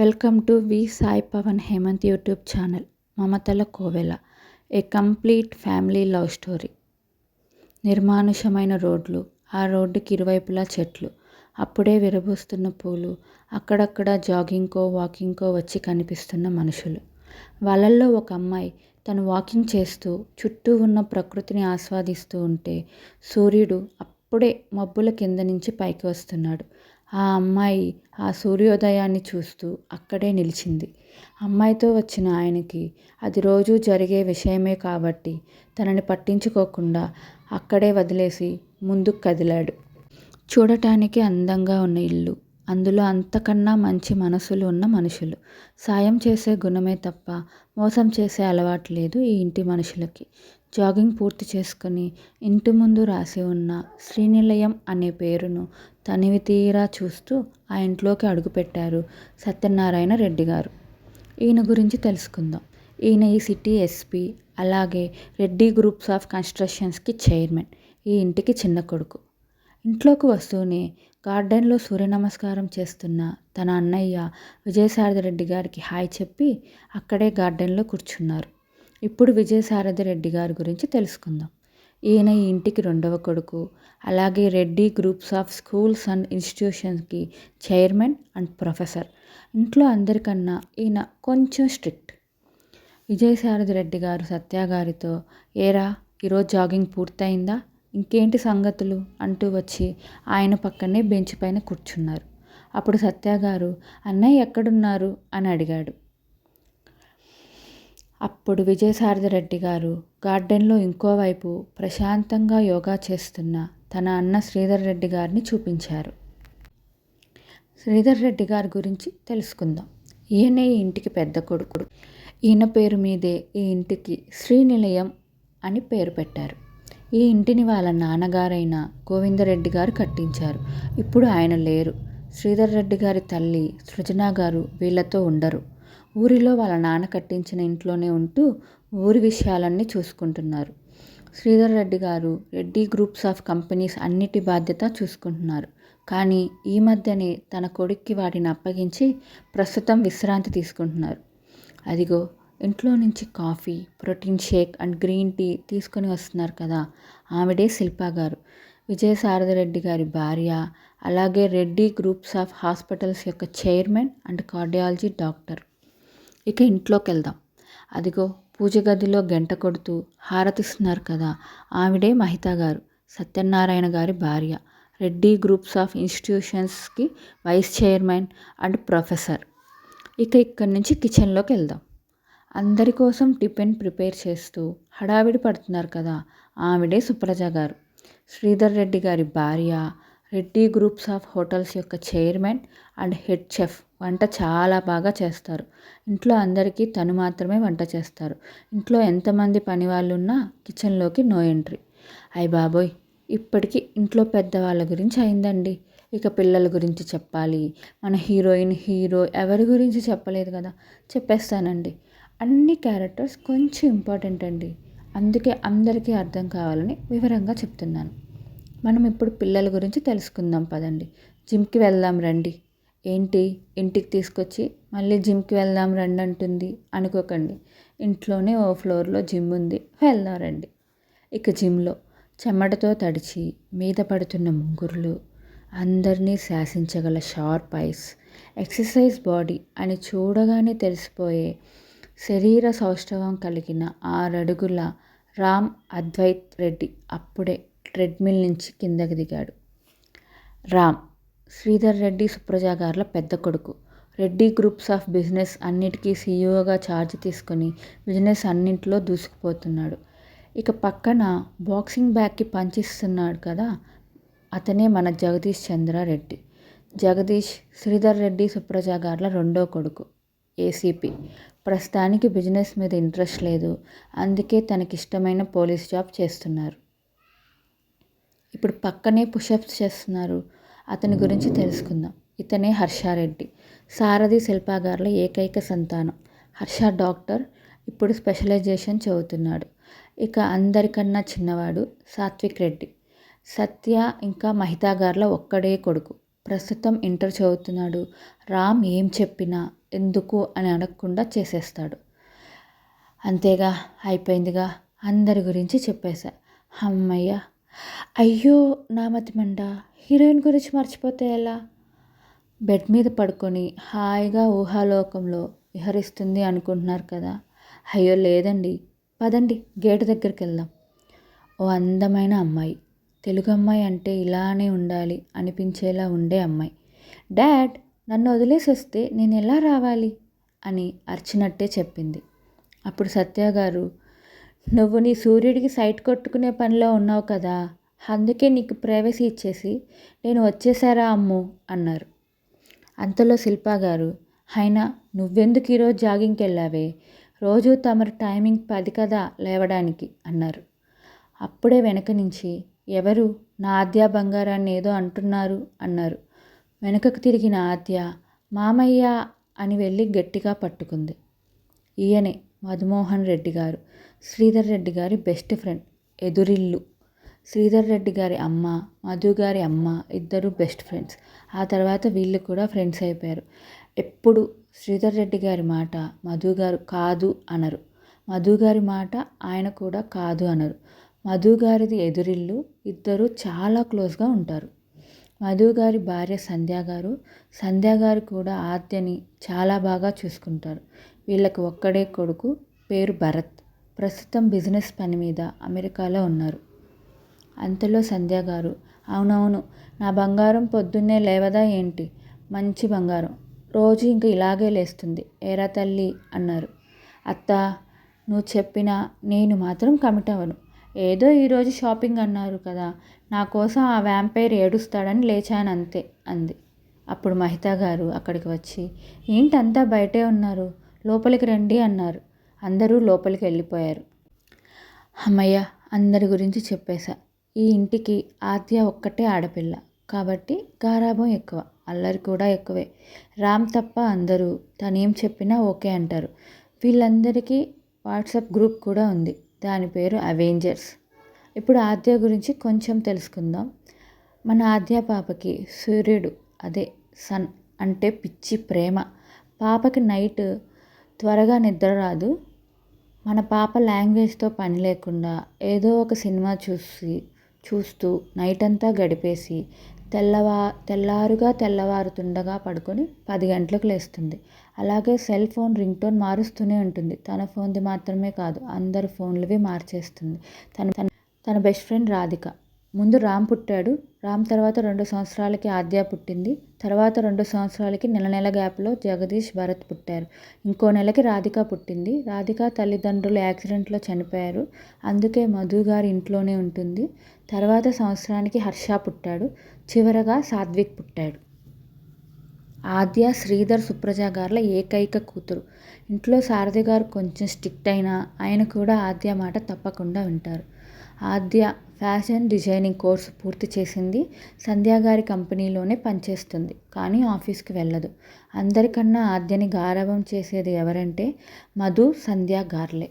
Welcome to V Sai Pavan Hemanth YouTube channel Mamatala Kovela a complete family love story. నిర్మానుషమైన రోడ్లు ఆ రోడ్డుకి ఇరువైపులా చెట్లు అప్పుడే విరబూస్తున్న పూలు అక్కడక్కడ జాగింగ్కో వాకింగ్కో వచ్చి కనిపిస్తున్న మనుషులు. వాళ్ళల్లో ఒక అమ్మాయి తను వాకింగ్ చేస్తూ చుట్టూ ఉన్న ప్రకృతిని ఆస్వాదిస్తూ ఉంటే సూర్యుడు అప్పుడే మబ్బుల కింద నుంచి పైకి వస్తున్నాడు. ఆ అమ్మాయి ఆ సూర్యోదయాన్ని చూస్తూ అక్కడే నిలిచింది. అమ్మాయితో వచ్చిన ఆయనకి అది రోజూ జరిగే విషయమే కాబట్టి తనని పట్టించుకోకుండా అక్కడే వదిలేసి ముందుకు కదిలాడు. చూడటానికి అందంగా ఉన్న ఇల్లు అందులో అంతకన్నా మంచి మనసులు ఉన్న మనుషులు. సాయం చేసే గుణమే తప్ప మోసం చేసే అలవాటు లేదు ఈ ఇంటి మనుషులకి. జాగింగ్ పూర్తి చేసుకుని ఇంటి ముందు రాసి ఉన్న శ్రీనిలయం అనే పేరును తనివి తీరా చూస్తూ ఆ ఇంట్లోకి అడుగుపెట్టారు సత్యనారాయణ రెడ్డి గారు. ఈయన గురించి తెలుసుకుందాం. ఈయన ఈ సిటీ ఎస్పీ అలాగే రెడ్డి గ్రూప్స్ ఆఫ్ కన్స్ట్రక్షన్స్కి చైర్మన్. ఈ ఇంటికి చిన్న కొడుకు. ఇంట్లోకి వస్తూనే గార్డెన్లో సూర్య నమస్కారం చేస్తున్న తన అన్నయ్య విజయసారథి రెడ్డి గారికి హాయ్ చెప్పి అక్కడే గార్డెన్లో కూర్చున్నారు. ఇప్పుడు విజయసారథి రెడ్డి గారి గురించి తెలుసుకుందాం. ఈయన ఈ ఇంటికి రెండవ కొడుకు. అలాగే Reddy groups of schools and ఇన్స్టిట్యూషన్స్కి chairman and professor. ఇంట్లో అందరికన్నా ఈయన కొంచెం స్ట్రిక్ట్. విజయసారథి రెడ్డి గారు సత్య గారితో ఏరా ఈరోజు జాగింగ్ పూర్తయిందా? ఇంకేంటి సంగతులు? అంటూ వచ్చి ఆయన పక్కనే బెంచ్ పైన కూర్చున్నారు. అప్పుడు సత్య గారు అన్నయ్య ఎక్కడున్నారు? అని అడిగాడు. అప్పుడు విజయసారథి రెడ్డి గారు గార్డెన్లో ఇంకోవైపు ప్రశాంతంగా యోగా చేస్తున్న తన అన్న శ్రీధర్ రెడ్డి గారిని చూపించారు. శ్రీధర్ రెడ్డి గారి గురించి తెలుసుకుందాం. ఈయనే ఈ ఇంటికి పెద్ద కొడుకుడు. ఈయన పేరు మీదే ఈ ఇంటికి శ్రీనిలయం అని పేరు పెట్టారు. ఈ ఇంటిని వాళ్ళ నాన్నగారైన గోవిందరెడ్డి గారు కట్టించారు. ఇప్పుడు ఆయన లేరు. శ్రీధర్ రెడ్డి గారి తల్లి సృజన గారు వీళ్ళతో ఉండరు. ఊరిలో వాళ్ళ నాన్న కట్టించిన ఇంట్లోనే ఉంటూ ఊరి విషయాలన్నీ చూసుకుంటున్నారు. శ్రీధర్ రెడ్డి గారు రెడ్డి గ్రూప్స్ ఆఫ్ కంపెనీస్ అన్నిటి బాధ్యత చూసుకుంటున్నారు. కానీ ఈ మధ్యనే తన కొడుక్కి వాటిని అప్పగించి ప్రస్తుతం విశ్రాంతి తీసుకుంటున్నారు. అదిగో ఇంట్లో నుంచి coffee protein shake and green tea తీసుకొని వస్తున్నారు కదా ఆవిడే శిల్పా గారు. విజయ రెడ్డి గారి భార్య అలాగే రెడ్డి గ్రూప్స్ ఆఫ్ హాస్పిటల్స్ యొక్క చైర్మన్ అండ్ కార్డియాలజీ డాక్టర్. ఇక ఇంట్లోకి వెళ్దాం అదిగో పూజ గదిలో గంట కొడుతూ హారతిస్తున్నారు కదా ఆవిడే మహిత గారు సత్యనారాయణ గారి భార్య రెడ్డి గ్రూప్స్ ఆఫ్ ఇన్స్టిట్యూషన్స్కి వైస్ చైర్మన్ అండ్ ప్రొఫెసర్. ఇక ఇక్కడి నుంచి కిచెన్లోకి వెళ్దాం అందరి కోసం టిఫిన్ ప్రిపేర్ చేస్తూ హడావిడి పడుతున్నారు కదా ఆవిడే సుప్రజ గారు. శ్రీధర్ రెడ్డి గారి భార్య రెడ్డి గ్రూప్స్ ఆఫ్ హోటల్స్ యొక్క చైర్మన్ అండ్ హెడ్ చెఫ్ వంట చాలా బాగా చేస్తారు. ఇంట్లో అందరికీ తను మాత్రమే వంట చేస్తారు. ఇంట్లో ఎంతమంది పని వాళ్ళు ఉన్నా కిచెన్లోకి నో ఎంట్రీ. అయ్య బాబోయ్ ఇప్పటికీ ఇంట్లో పెద్దవాళ్ళ గురించి అయిందండి. ఇక పిల్లల గురించి చెప్పాలి. మన హీరోయిన్ హీరో ఎవరి గురించి చెప్పలేదు కదా? చెప్పేస్తానండి. అన్ని క్యారెక్టర్స్ కొంచెం ఇంపార్టెంట్ అండి. అందుకే అందరికీ అర్థం కావాలని వివరంగా చెప్తున్నాను. మనం ఇప్పుడు పిల్లల గురించి తెలుసుకుందాం పదండి. జిమ్కి వెళ్దాం రండి. ఏంటి? ఇంటికి తీసుకొచ్చి మళ్ళీ జిమ్కి వెళ్దాం రండి అంటుంది. అనుకోకండి. ఇంట్లోనే ఓ ఫ్లోర్లో జిమ్ ఉంది. వెళ్దాం రండి. ఇక జిమ్లో చెమటతో తడిచి మీద పడుతున్న ముంగురులు అందరినీ శాసించగల షార్ప్ ఐస్ ఎక్సర్సైజ్ బాడీ అని చూడగానే తెలిసిపోయే శరీర సౌష్ఠవం కలిగిన ఆరడుగుల రామ్ అద్వైత్ రెడ్డి అప్పుడే ట్రెడ్మిల్ నుంచి కిందకి దిగాడు. రామ్ శ్రీధర్ రెడ్డి సుప్రజాగార్ల పెద్ద కొడుకు. రెడ్డి గ్రూప్స్ ఆఫ్ బిజినెస్ అన్నిటికీ సీఈఓగా ఛార్జ్ తీసుకొని బిజినెస్ అన్నింటిలో దూసుకుపోతున్నాడు. ఇక పక్కన బాక్సింగ్ బ్యాగ్కి పంచిస్తున్నాడు కదా అతనే మన జగదీష్ చంద్ర రెడ్డి జగదీష్ శ్రీధర్ రెడ్డి సుప్రజాగార్ల రెండో కొడుకు ఏసీపీ. ప్రస్తుతానికి బిజినెస్ మీద ఇంట్రెస్ట్ లేదు అందుకే తనకిష్టమైన పోలీస్ జాబ్ చేస్తున్నారు. ఇప్పుడు పక్కనే పుషప్స్ చేస్తున్నారు అతని గురించి తెలుసుకుందాం. ఇతనే హర్షారెడ్డి. సారథి శిల్పాగారుల ఏకైక సంతానం. హర్ష డాక్టర్. ఇప్పుడు స్పెషలైజేషన్ చదువుతున్నాడు. ఇక అందరికన్నా చిన్నవాడు సాత్విక్ రెడ్డి. సత్య ఇంకా మహితా గారుల ఒక్కడే కొడుకు. ప్రస్తుతం ఇంటర్ చదువుతున్నాడు. రామ్ ఏం చెప్పినా ఎందుకు అని అడగకుండా చేసేస్తాడు. అంతేగా అయిపోయిందిగా. అందరి గురించి చెప్పేశా. అమ్మయ్య. అయ్యో నామతి మండ హీరోయిన్ గురించి మర్చిపోతే ఎలా? బెడ్ మీద పడుకొని హాయిగా ఊహాలోకంలో విహరిస్తుంది అనుకుంటున్నారు కదా. అయ్యో లేదండి. పదండి గేటు దగ్గరికి వెళ్దాం. ఓ అందమైన అమ్మాయి. తెలుగు అమ్మాయి అంటే ఇలానే ఉండాలి అనిపించేలా ఉండే అమ్మాయి. డాడ్ నన్ను వదిలేసి వస్తే నేను ఎలా రావాలి? అని అర్చినట్టే చెప్పింది. అప్పుడు సత్య గారు నువ్వు నీ సూర్యుడికి సైట్ కొట్టుకునే పనిలో ఉన్నావు కదా. అందుకే నీకు ప్రైవసీ ఇచ్చేసి నేను వచ్చేసారా అమ్ము అన్నారు. అంతలో శిల్పా గారు అయినా నువ్వెందుకు ఈరోజు జాగింగ్కి వెళ్ళావే? రోజు తమరు టైమింగ్ పది కదా లేవడానికి అన్నారు. అప్పుడే వెనక నుంచి ఎవరు? నా ఆద్య బంగారాన్ని ఏదో అంటున్నారు అన్నారు. వెనుకకు తిరిగిన ఆద్య మామయ్య అని వెళ్ళి గట్టిగా పట్టుకుంది. ఈయనే మధుమోహన్ రెడ్డి గారు శ్రీధర్ రెడ్డి గారి బెస్ట్ ఫ్రెండ్ ఎదురిల్లు. శ్రీధర్ రెడ్డి గారి అమ్మ మధు గారి అమ్మ ఇద్దరు బెస్ట్ ఫ్రెండ్స్ ఆ తర్వాత వీళ్ళు కూడా ఫ్రెండ్స్ అయిపోయారు. ఎప్పుడు శ్రీధర్ రెడ్డి గారి మాట మధు గారు కాదు అనరు. మధు గారి మాట ఆయన కూడా కాదు అనరు. మధు గారిది ఎదురిల్లు ఇద్దరు చాలా క్లోజ్గా ఉంటారు. మధు గారి భార్య సంధ్యా గారు సంధ్యా గారు కూడా ఆద్యని చాలా బాగా చూసుకుంటారు. వీళ్ళకి ఒక్కడే కొడుకు పేరు భరత్. ప్రస్తుతం బిజినెస్ పని మీద అమెరికాలో ఉన్నారు. అంతలో సంధ్యా గారు అవునవును నా బంగారం పొద్దున్నే లేవదా ఏంటి? మంచి బంగారం. రోజు ఇంక ఇలాగే లేస్తుంది. ఏరా తల్లి అన్నారు. అత్త నువ్వు చెప్పినా నేను మాత్రం కమిట్ అవ్వను ఏదో ఈరోజు షాపింగ్ అన్నారు కదా నా కోసం ఆ వ్యాంపైర్ ఏడుస్తాడని లేచాను అంతే అంది. అప్పుడు మహిత గారు అక్కడికి వచ్చి ఏంటంతా బయటే ఉన్నారు? లోపలికి రండి అన్నారు. అందరూ లోపలికి వెళ్ళిపోయారు. అమ్మయ్య అందరి గురించి చెప్పేశా. ఈ ఇంటికి ఆద్య ఒక్కటే ఆడపిల్ల. కాబట్టి గారాభం ఎక్కువ అల్లరి కూడా ఎక్కువే. రామ్ తప్ప అందరూ తనేం చెప్పినా ఓకే అంటారు. వీళ్ళందరికీ వాట్సాప్ గ్రూప్ కూడా ఉంది. దాని పేరు అవెంజర్స్. ఇప్పుడు ఆద్య గురించి కొంచెం తెలుసుకుందాం. మన ఆద్య పాపకి సూర్యుడు అదే సన్ అంటే పిచ్చి ప్రేమ. పాపకి నైట్ త్వరగా నిద్ర రాదు. మన పాప లాంగ్వేజ్తో పని లేకుండా ఏదో ఒక సినిమా చూసి చూస్తూ నైట్ అంతా గడిపేసి తెల్లవా తెల్లారుగా తెల్లవారుతుండగా పడుకొని పది గంటలకు లేస్తుంది. అలాగే సెల్ ఫోన్ రింగ్ టోన్ మారుస్తూనే ఉంటుంది. తన ఫోన్ది మాత్రమే కాదు అందరి ఫోన్లవి మార్చేస్తుంది. తన తన తన బెస్ట్ ఫ్రెండ్ రాధిక. ముందు రామ్ పుట్టాడు. రామ్ తర్వాత రెండు సంవత్సరాలకి ఆద్య పుట్టింది. తర్వాత రెండు సంవత్సరాలకి నెల నెల గ్యాప్లో జగదీష్ భరత్ పుట్టారు. ఇంకో నెలకి రాధిక పుట్టింది. రాధిక తల్లిదండ్రులు యాక్సిడెంట్లో చనిపోయారు. అందుకే మధు గారి ఇంట్లోనే ఉంటుంది. తర్వాత సంవత్సరానికి హర్ష పుట్టాడు. చివరగా సాత్విక్ పుట్టాడు. ఆద్య శ్రీధర్ సుప్రజ గారుల ఏకైక కూతురు. ఇంట్లో సారథి గారు కొంచెం స్ట్రిక్ట్ అయినా ఆయన కూడా ఆద్య మాట తప్పకుండా వింటారు. ఆద్య ఫ్యాషన్ డిజైనింగ్ కోర్సు పూర్తి చేసింది. సంధ్యా గారి కంపెనీలోనే పనిచేస్తుంది. కానీ ఆఫీస్కి వెళ్ళదు. అందరికన్నా ఆద్యని గారవం చేసేది ఎవరంటే మధు సంధ్యా గార్లే.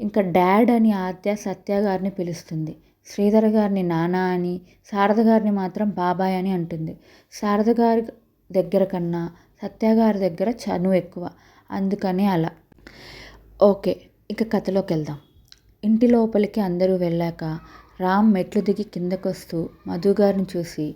ఇంకా డాడ్ అని ఆద్య సత్య గారిని పిలుస్తుంది. శ్రీధర్ గారిని నానా అని శారద గారిని మాత్రం బాబాయ్ అని అంటుంది. శారద గారి దగ్గర కన్నా సత్య గారి దగ్గర చనువు ఎక్కువ. అందుకని అలా. ఓకే ఇక కథలోకి వెళ్దాం. ఇంటి లోపలికి అందరూ వెళ్ళాక రామ్ మెట్లు దిగి కిందకొస్తూ మధు గారిని చూసి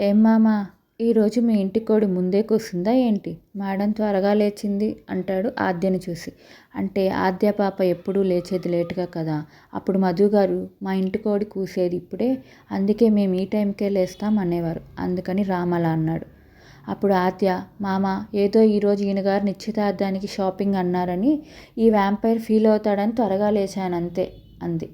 ఏం మామా ఈరోజు మీ ఇంటి కోడి ముందే కూసిందా ఏంటి? మేడం త్వరగా లేచింది అంటాడు ఆద్యని చూసి. అంటే ఆద్య పాప ఎప్పుడూ లేచేది లేటుగా కదా? అప్పుడు మధు గారు మా ఇంటి కోడి కూసేది ఇప్పుడే అందుకే మేము ఈ టైంకే లేస్తాం అనేవారు. అందుకని రామలా అన్నాడు. అప్పుడు ఆద్య మామ ఏదో ఈరోజు ఈయనగారు నిశ్చితార్థానికి షాపింగ్ అన్నారని ఈ వ్యాంపైర్ ఫీల్ అవుతాడని త్వరగా లేచాను అంతే అంది.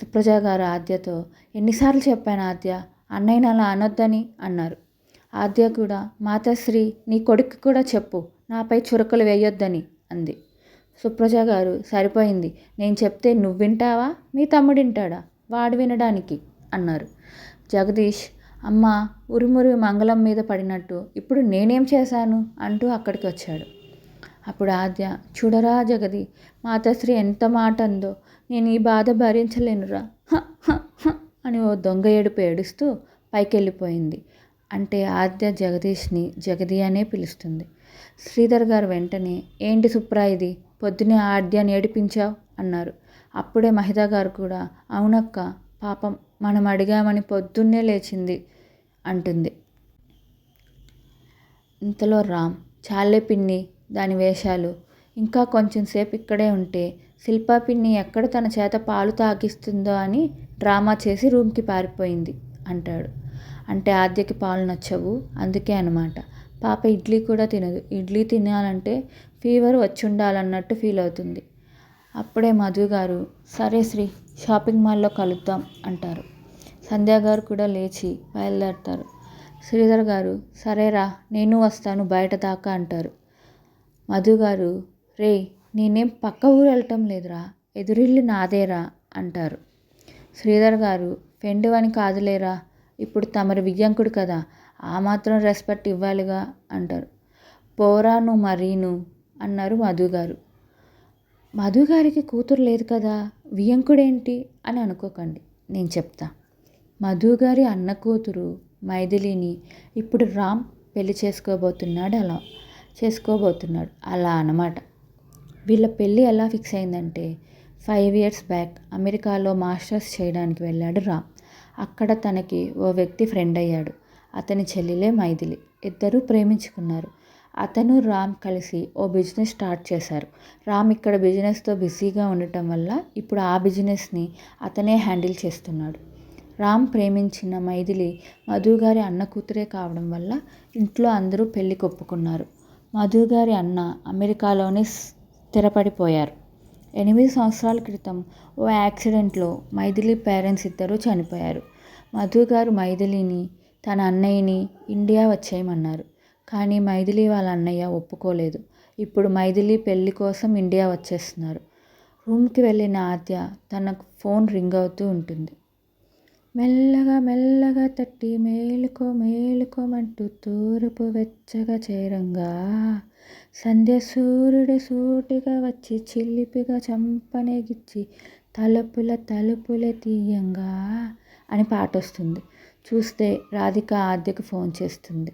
సుప్రజ గారు ఆద్యతో ఎన్నిసార్లు చెప్పాను ఆద్య? అన్నయ్యని అలా అనొద్దని అన్నారు. ఆద్య కూడా మాతాశ్రీ నీ కొడుకు కూడా చెప్పు నాపై చురకలు వేయొద్దని అంది. సుప్రజ గారు సరిపోయింది నేను చెప్తే నువ్వు వింటావా మీ తమ్ముడు వింటాడా వాడు వినడానికి అన్నారు. జగదీష్ అమ్మ ఉరుమురి మంగళం మీద పడినట్టు ఇప్పుడు నేనేం చేశాను? అంటూ అక్కడికి వచ్చాడు. అప్పుడు ఆద్య చూడరా జగది మాతాశ్రీ ఎంత మాట అందో నేను ఈ బాధ భరించలేనురా అని ఓ దొంగ ఏడుపు ఏడుస్తూ పైకి వెళ్ళిపోయింది అంటే ఆద్య జగదీష్ని జగది అనే పిలుస్తుంది. శ్రీధర్ గారు వెంటనే ఏంటి సుప్రా ఇది? పొద్దునే ఆద్యాన్ని ఏడిపించావు అన్నారు. అప్పుడే మహిత గారు కూడా అవునక్క పాపం మనం అడిగామని పొద్దున్నే లేచింది అంటుంది. ఇంతలో రామ్ చాలే పిన్ని దాని వేషాలు. ఇంకా కొంచెం సేపు ఇక్కడే ఉంటే శిల్పా పిన్ని ఎక్కడ తన చేత పాలు తాగిస్తుందో అని డ్రామా చేసి రూమ్కి పారిపోయింది అంటాడు. అంటే ఆద్యకి పాలు నచ్చవు. అందుకే అనమాట పాప ఇడ్లీ కూడా తినదు. ఇడ్లీ తినాలంటే ఫీవర్ వచ్చి ఉండాలన్నట్టు ఫీల్ అవుతుంది. అప్పుడే మధు గారు సరే శ్రీ షాపింగ్ మాల్లో కలుద్దాం అంటారు. సంధ్య గారు కూడా లేచి బయలుదేరతారు. శ్రీధర్ గారు సరేరా నేను వస్తాను బయట దాకా అంటారు. మధు గారు రే నేనేం పక్క ఊరు వెళ్ళటం లేదురా ఎదురిల్లు నాదేరా అంటారు. శ్రీధర్ గారు ఫ్రెండ్ అని కాదులేరా ఇప్పుడు తమరి వియ్యంకుడు కదా ఆ మాత్రం రెస్పెక్ట్ ఇవ్వాలిగా అంటారు. పోరాను మరీను అన్నారు మధు గారు మధు గారికి కూతురు లేదు కదా వియ్యంకుడేంటి అని అనుకోకండి నేను చెప్తా. మధు గారి అన్న కూతురు మైథిలిని ఇప్పుడు రామ్ పెళ్ళి చేసుకోబోతున్నాడు అలా చేసుకోబోతున్నాడు అలా అన్నమాట. వీళ్ళ పెళ్ళి ఎలా ఫిక్స్ అయిందంటే ఫైవ్ ఇయర్స్ బ్యాక్ అమెరికాలో మాస్టర్స్ చేయడానికి వెళ్ళాడు రామ్. అక్కడ తనకి ఓ వ్యక్తి ఫ్రెండ్ అయ్యాడు. అతని చెల్లెలే మైథిలి. ఇద్దరూ ప్రేమించుకున్నారు. అతను రామ్ కలిసి ఓ బిజినెస్ స్టార్ట్ చేశారు. రామ్ ఇక్కడ బిజినెస్తో బిజీగా ఉండటం వల్ల ఇప్పుడు ఆ బిజినెస్ని అతనే హ్యాండిల్ చేస్తున్నాడు. రామ్ ప్రేమించిన మైథిలి మధు గారి అన్న కూతురే కావడం వల్ల ఇంట్లో అందరూ పెళ్ళి కొప్పుకున్నారు. మధు గారి అన్న అమెరికాలోనే స్థిరపడిపోయారు. ఎనిమిది సంవత్సరాల క్రితం ఓ యాక్సిడెంట్లో మైథిలి పేరెంట్స్ ఇద్దరూ చనిపోయారు. మధు గారు మైథిలిని తన అన్నయ్యని ఇండియా వచ్చేయమన్నారు. కానీ మైథిలి వాళ్ళ అన్నయ్య ఒప్పుకోలేదు. ఇప్పుడు మైథిలి పెళ్ళి కోసం ఇండియా వచ్చేస్తున్నారు. రూమ్కి వెళ్ళిన ఆద్య తన ఫోన్ రింగ్ అవుతూ ఉంటుంది. మెల్లగా మెల్లగా తట్టి మేలుకో మేలుకోమంటూ తూర్పు వెచ్చగా చేరంగా. సంధ్య సూర్యుడు సూటిగా వచ్చి చిల్లిపిగా చంపనేగిచ్చి తలుపుల తలుపులే తీయంగా అని పాట వస్తుంది చూస్తే రాధిక ఆద్యకు ఫోన్ చేస్తుంది.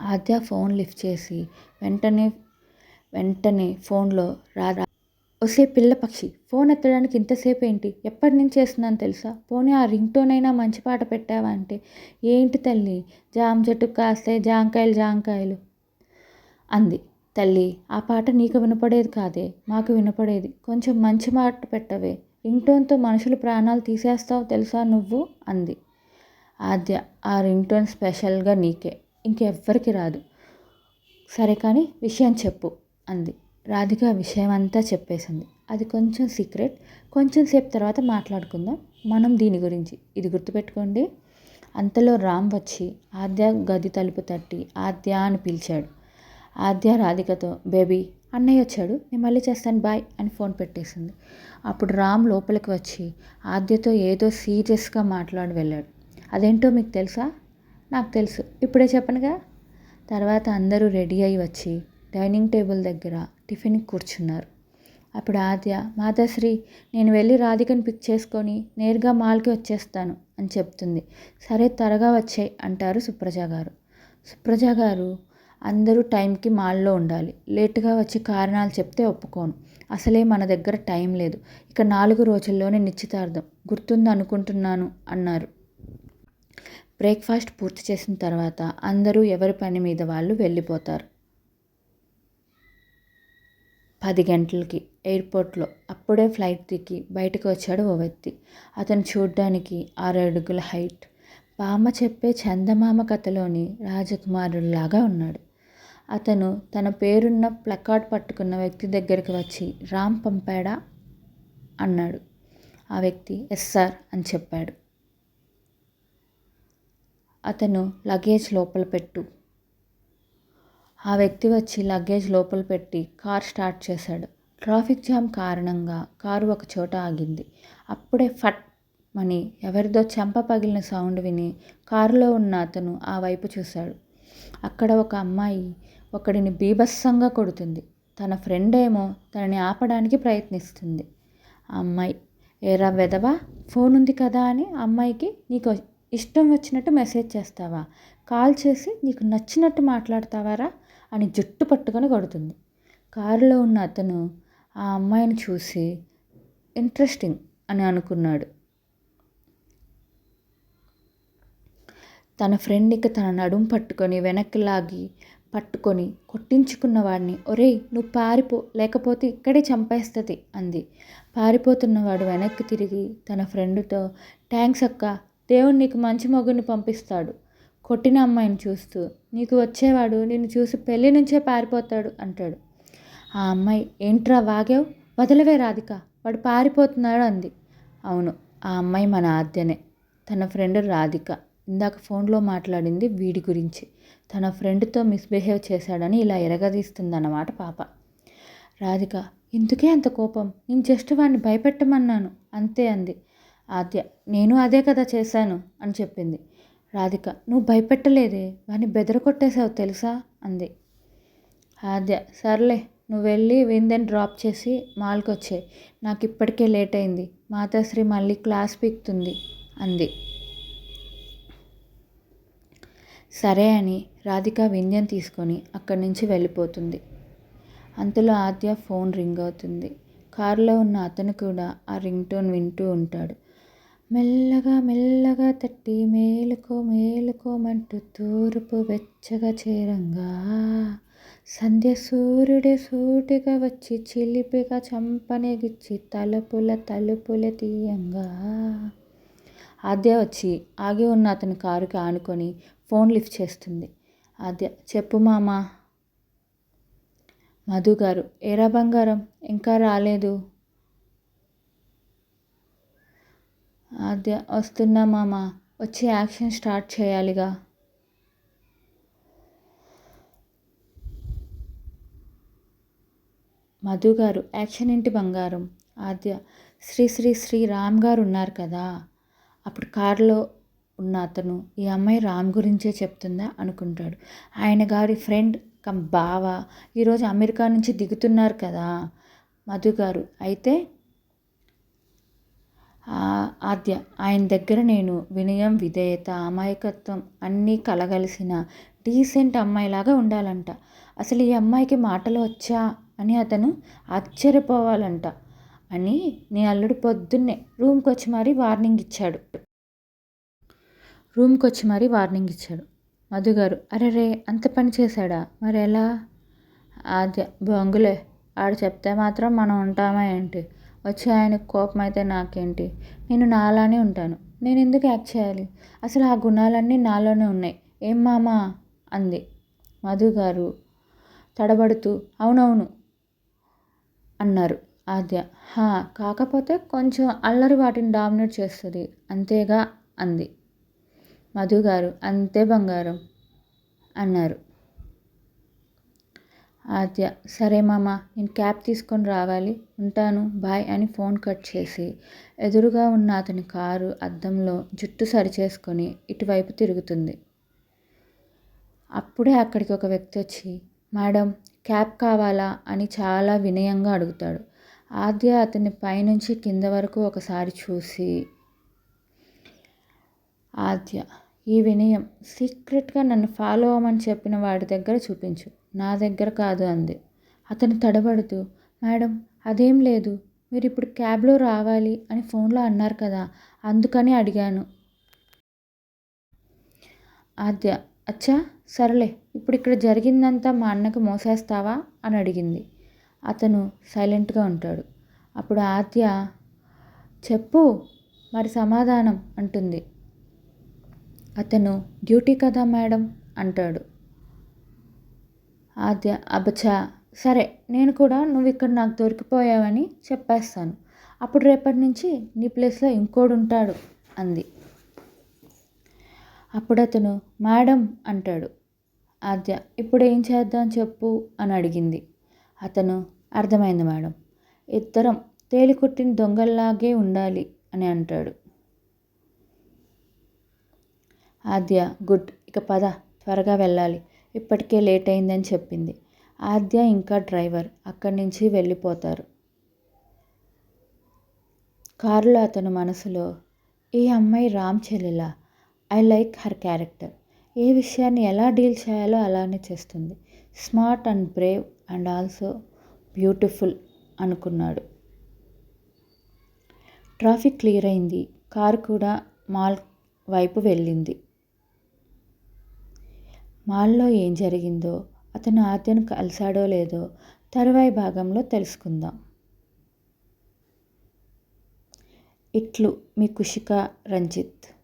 ఆద్య ఫోన్ లిఫ్ట్ చేసి వెంటనే వెంటనే ఫోన్లో రా వసే పిల్ల పక్షి ఫోన్ ఎత్తడానికి ఇంతసేపు ఏంటి ఎప్పటి నుంచి చేస్తున్నాను తెలుసా? పోనీ ఆ రింగ్ టోన్ అయినా మంచి పాట పెట్టావా అంటే ఏంటి తల్లి? జామ చెట్టు కాస్తాయి జాంకాయలు జాంకాయలు అంది. తల్లి ఆ పాట నీకు వినపడేది కాదే? మాకు వినపడేది. కొంచెం మంచి మాట పెట్టవే. రింగ్ టోన్తో మనుషులు ప్రాణాలు తీసేస్తావు తెలుసా నువ్వు? అంది. ఆద్య ఆ రింగ్ టోన్ స్పెషల్గా నీకే. ఇంకెవ్వరికి రాదు. సరే కానీ విషయం చెప్పు అంది. రాధిక విషయం అంతా చెప్పేసింది. అది కొంచెం సీక్రెట్. కొంచెం సేపు తర్వాత మాట్లాడుకుందాం. మనం దీని గురించి. ఇది గుర్తుపెట్టుకోండి. అంతలో రామ్ వచ్చి ఆద్య గది తలుపు తట్టి ఆద్య అని పిలిచాడు. ఆద్య రాధికతో బేబీ అన్నయ్య వచ్చాడు. నేను మళ్ళీ చేస్తాను. బాయ్ అని ఫోన్ పెట్టేసింది. అప్పుడు రామ్ లోపలికి వచ్చి ఆద్యతో ఏదో సీరియస్గా మాట్లాడి వెళ్ళాడు. అదేంటో మీకు తెలుసా? నాకు తెలుసు. ఇప్పుడే చెప్పనుగా. తర్వాత అందరూ రెడీ అయి వచ్చి డైనింగ్ టేబుల్ దగ్గర టిఫిన్కి కూర్చున్నారు. అప్పుడు ఆద్య మాతాశ్రీ నేను వెళ్ళి రాధికని పిక్ చేసుకొని నేరుగా మాల్కి వచ్చేస్తాను అని చెప్తుంది. సరే త్వరగా వచ్చాయి అంటారు సుప్రజ గారు. సుప్రజ గారు అందరూ టైంకి మాల్లో ఉండాలి. లేటుగా వచ్చి కారణాలు చెప్తే ఒప్పుకోను. అసలే మన దగ్గర టైం లేదు. ఇక నాలుగు రోజుల్లోనే నిశ్చితార్థం. గుర్తుంది అనుకుంటున్నాను అన్నారు. బ్రేక్ఫాస్ట్ పూర్తి చేసిన తర్వాత అందరూ ఎవరి పని మీద వాళ్ళు వెళ్ళిపోతారు. పది గంటలకి ఎయిర్పోర్ట్లో. అప్పుడే ఫ్లైట్ దిగి బయటకు వచ్చాడు ఓ వ్యక్తి. అతను చూడ్డానికి ఆరు అడుగుల హైట్. బామ్మ చెప్పే చందమామ కథలోని రాజకుమారుడిలాగా ఉన్నాడు. అతను తన పేరున్న ప్లకార్డ్ పట్టుకున్న వ్యక్తి దగ్గరికి వచ్చి రామ్ పంపాడా? అన్నాడు. ఆ వ్యక్తి ఎస్ సార్ అని చెప్పాడు. అతను లగేజ్ లోపల పెట్టు ఆ వ్యక్తి వచ్చి లగేజ్ లోపల పెట్టి కార్ స్టార్ట్ చేశాడు. ట్రాఫిక్ జామ్ కారణంగా కారు ఒక చోట ఆగింది. అప్పుడే ఫట్ మని ఎవరిదో చెంప పగిలిన సౌండ్ విని కారులో ఉన్న అతను ఆ వైపు చూశాడు. అక్కడ ఒక అమ్మాయి ఒకడిని బీభత్సంగా కొడుతుంది. తన ఫ్రెండ్ ఏమో తనని ఆపడానికి ప్రయత్నిస్తుంది. ఆ అమ్మాయి ఏరా వెదవా ఫోన్ ఉంది కదా అని అమ్మాయికి నీకు ఇష్టం వచ్చినట్టు మెసేజ్ చేస్తావా? కాల్ చేసి నీకు నచ్చినట్టు మాట్లాడతావారా? అని జుట్టు పట్టుకొని కొడుతుంది. కారులో ఉన్న అతను ఆ అమ్మాయిని చూసి ఇంట్రెస్టింగ్ అని అనుకున్నాడు. తన ఫ్రెండ్ ఇక తన నడుము పట్టుకొని వెనక్కి లాగి పట్టుకొని కొట్టించుకున్న వాడిని ఒరేయ్ నువ్వు పారిపో లేకపోతే ఇక్కడే చంపేస్తుంది అంది. పారిపోతున్నవాడు వెనక్కి తిరిగి తన ఫ్రెండ్తో థ్యాంక్స్ అక్క దేవుడు నీకు మంచి మొగుడిని పంపిస్తాడు. కొట్టిన అమ్మాయిని చూస్తూ నీకు వచ్చేవాడు నిన్ను చూసి పెళ్ళి నుంచే పారిపోతాడు అంటాడు. ఆ అమ్మాయి ఏంట్రా వాగావు? వదలవే రాధిక వాడు పారిపోతున్నాడు అంది. అవును ఆ అమ్మాయి మన ఆద్యనే. తన ఫ్రెండ్ రాధిక ఇందాక ఫోన్లో మాట్లాడింది వీడి గురించి. తన ఫ్రెండ్తో మిస్బిహేవ్ చేశాడని ఇలా ఎరగదీస్తుందన్నమాట పాప. రాధిక ఎందుకే అంత కోపం? నేను జస్ట్ వాడిని భయపెట్టమన్నాను. అంతే అంది. ఆద్య నేను అదే కదా చేశాను అని చెప్పింది. రాధిక నువ్వు భయపెట్టలేదే వాడిని బెదరకొట్టేశావు తెలుసా? అంది. ఆద్య సర్లే నువ్వు వెళ్ళి విందని డ్రాప్ చేసి మాల్కి వచ్చే నాకు ఇప్పటికే లేట్ అయింది మాతాశ్రీ మళ్ళీ క్లాస్ పీక్తుంది అంది. సరే అని రాధిక వింధ్యం తీసుకొని అక్కడి నుంచి వెళ్ళిపోతుంది. అంతలో ఆద్య ఫోన్ రింగ్ అవుతుంది. కారులో ఉన్న అతను కూడా ఆ రింగ్ టోన్ వింటూ ఉంటాడు. మెల్లగా మెల్లగా తట్టి మేలుకో మేలుకోమంటూ తూర్పు వెచ్చగా చేరంగా. సంధ్య సూర్యుడే సూటిగా వచ్చి చిలిపిగా చంపనేగిచ్చి తలుపుల తలుపుల తీయంగా. ఆద్య వచ్చి ఆగి ఉన్న అతని కారుకి ఆనుకొని ఫోన్ లిఫ్ట్ చేస్తుంది. ఆద్య చెప్పు మామ. మధు గారు ఏరా బంగారం ఇంకా రాలేదు. ఆద్య వస్తున్నా మామ వచ్చి యాక్షన్ స్టార్ట్ చేయాలిగా. మధు గారు యాక్షన్ ఏంటి బంగారం? ఆద్య శ్రీ శ్రీ శ్రీ రామ్ గారు ఉన్నారు కదా. అప్పుడు కారులో ఉన్న అతను ఈ అమ్మాయి రామ్ గురించే చెప్తుందా అనుకుంటాడు. ఆయన గారి ఫ్రెండ్ కమ్ బావ ఈరోజు అమెరికా నుంచి దిగుతున్నారు కదా. మధు గారు అయితే ఆద్య ఆయన దగ్గర నేను వినయం విధేయత అమాయకత్వం అన్నీ కలగలిసిన డీసెంట్ అమ్మాయిలాగా ఉండాలంట. అసలు ఈ అమ్మాయికి మాటలు వచ్చా అని అతను ఆశ్చర్యపోవాలంట అని నీ అల్లుడు పొద్దున్నే రూమ్కి వచ్చి మరీ వార్నింగ్ ఇచ్చాడు. రూమ్కి వచ్చి మరీ వార్నింగ్ ఇచ్చాడు. మధుగారు అరే రే అంత పని చేశాడా? మరి ఎలా ఆద్య బొంగులే ఆడు చెప్తే మాత్రం మనం ఉంటామా ఏంటి? వచ్చి ఆయనకు కోపం అయితే నాకేంటి? నేను నాలానే ఉంటాను. నేను ఎందుకు యాక్ట్ చేయాలి? అసలు ఆ గుణాలన్నీ నాలోనే ఉన్నాయి. ఏం మామా? అంది. మధు గారు తడబడుతూ అవునవును అన్నారు ఆద్య. హా కాకపోతే కొంచెం అల్లరి వాటిని డామినేట్ చేస్తుంది. అంతేగా? అంది. మధు గారు అంతే బంగారం అన్నారు. ఆద్య సరే మామ నేను క్యాబ్ తీసుకొని రావాలి. ఉంటాను బాయ్ అని ఫోన్ కట్ చేసి. ఎదురుగా ఉన్న అతని కారు అద్దంలో జుట్టు సరిచేసుకొని ఇటువైపు తిరుగుతుంది. అప్పుడే అక్కడికి ఒక వ్యక్తి వచ్చి మేడం క్యాబ్ కావాలా? అని చాలా వినయంగా అడుగుతాడు. ఆద్య అతని పైనుంచి కింద వరకు ఒకసారి చూసి ఆద్య ఈ వినయం సీక్రెట్గా నన్ను ఫాలో అవ్వమని చెప్పిన వాడి దగ్గర చూపించు. నా దగ్గర కాదు అంది. అతను తడబడుతూ మేడం అదేం లేదు. మీరు ఇప్పుడు క్యాబ్లో రావాలి అని ఫోన్లో అన్నారు కదా అందుకని అడిగాను. ఆద్య అచ్చా సరేలే. ఇప్పుడు ఇక్కడ జరిగిందంతా మా అన్నకు మోసేస్తావా? అని అడిగింది. అతను సైలెంట్గా ఉంటాడు. అప్పుడు ఆద్య చెప్పు మరి సమాధానం అంటుంది. అతను డ్యూటీ కదా మేడం అంటాడు. ఆద్య అబచా సరే నేను కూడా నువ్వు ఇక్కడ నాకు దొరికిపోయావని చెప్పేస్తాను. అప్పుడు రేపటి నుంచి నీ ప్లేస్లో ఇంకోడు ఉంటాడు అంది. అప్పుడు అతను మేడం అంటాడు. ఆద్య ఇప్పుడు ఏం చేద్దాం చెప్పు అని అడిగింది. అతను అర్థమైంది మేడం ఇద్దరం తేలికొట్టిన దొంగల్లాగే ఉండాలి అని అంటాడు. ఆద్య గుడ్ ఇక పద త్వరగా వెళ్ళాలి. ఇప్పటికే లేట్ అయిందని చెప్పింది. ఆద్య ఇంకా డ్రైవర్ అక్కడి నుంచి వెళ్ళిపోతారు. కారులో అతను మనసులో ఈ అమ్మాయి రామ్ చెల్లెల. I like her character. ఏ విషయాన్ని ఎలా డీల్ చేయాలో అలానే చేస్తుంది. Smart and brave and also beautiful అనుకున్నాడు. ట్రాఫిక్ క్లియర్ అయింది. కారు కూడా మాల్ వైపు వెళ్ళింది. మాల్లో ఏం జరిగిందో అతను ఆద్యను కలిశాడో లేదో తరువాయి భాగంలో తెలుసుకుందాం. ఇట్లు మీ కుషిక రంజిత్.